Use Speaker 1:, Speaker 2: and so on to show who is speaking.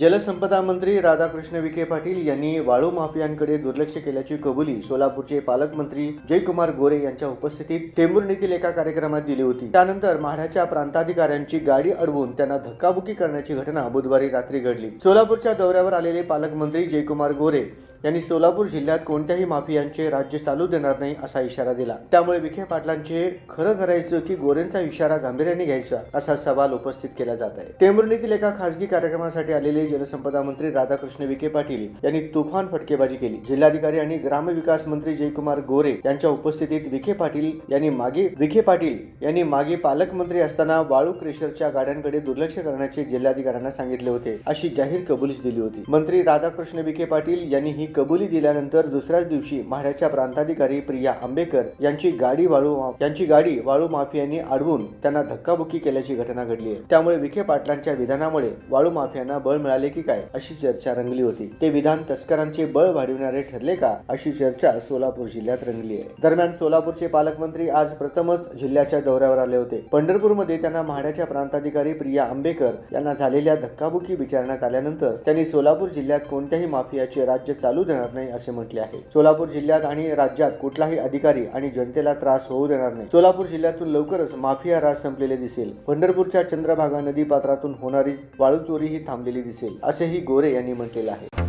Speaker 1: जलसंपदा मंत्री राधाकृष्ण विखे पाटील यांनी वाळू माफियांकडे दुर्लक्ष केल्याची कबुली सोलापूरचे पालकमंत्री जयकुमार गोरे यांच्या उपस्थितीत टेंभुर्णीतील एका कार्यक्रमात दिली होती. त्यानंतर माढ्याच्या प्रांताधिकाऱ्यांची गाडी अडवून त्यांना धक्काबुक्की करण्याची घटना बुधवारी रात्री घडली. सोलापूरच्या दौऱ्यावर आलेले पालकमंत्री जयकुमार गोरे यांनी सोलापूर जिल्ह्यात कोणत्याही माफियांचे राज्य चालू देणार नाही असा इशारा दिला. त्यामुळे विखे पाटलांचे खरं करायचं की गोरेंचा इशारा गांभीर्याने घ्यायचा असा सवाल उपस्थित केला जात आहे. टेंभुर्णीतील एका खासगी कार्यक्रमासाठी आलेले जलसंपदा मंत्री राधाकृष्ण विखे पाटील यांनी तुफान फटकेबाजी केली. जिल्हाधिकारी आणि ग्रामविकास मंत्री जयकुमार गोरे यांच्या उपस्थितीत विखे पाटील यांनी मागे विखे पाटील यांनी मागे पालकमंत्री असताना वाळू क्रेशरच्या गाड्यांकडे दुर्लक्ष करण्याचे जिल्हाधिकाऱ्यांना सांगितले होते. अशी जाहीर कबुलीच दिली होती. मंत्री राधाकृष्ण विखे पाटील यांनी ही कबुली दिल्यानंतर दुसऱ्याच दिवशी म्हाड्याच्या प्रांताधिकारी प्रिया आंबेकर यांची गाडी वाळू यांची गाडी वाळू माफियांनी अडवून त्यांना धक्काबुक्की केल्याची घटना घडली आहे. त्यामुळे विखे पाटलांच्या विधानामुळे वाळू माफियांना बळ मिळाले की काय अशी चर्चा रंगली होती. ते विधान तस्करांचे बळ वाढविणारे ठरले का अशी चर्चा सोलापूर जिल्ह्यात रंगली आहे. दरम्यान सोलापूरचे पालकमंत्री आज प्रथमच जिल्ह्याच्या दौऱ्यावर आले होते. पंढरपूरमध्ये त्यांना म्हाड्याच्या प्रांताधिकारी प्रिया आंबेकर यांना झालेल्या धक्काबुक्की विचारण्यात आल्यानंतर त्यांनी सोलापूर जिल्ह्यात कोणत्याही माफियाचे राज्य चालू देणार नाही असे म्हटले आहे. सोलापूर जिल्ह्यात आणि राज्यात कुठलाही अधिकारी आणि जनतेला त्रास होऊ देणार नाही. सोलापूर जिल्ह्यातून लवकरच माफिया राज संपलेले दिसेल. पंढरपूरच्या चंद्रभागा नदी पात्रातून होणारी वाळू चोरी ही थांबलेली दिसेल. असेही गोरे यांनी म्हटलेलं आहे.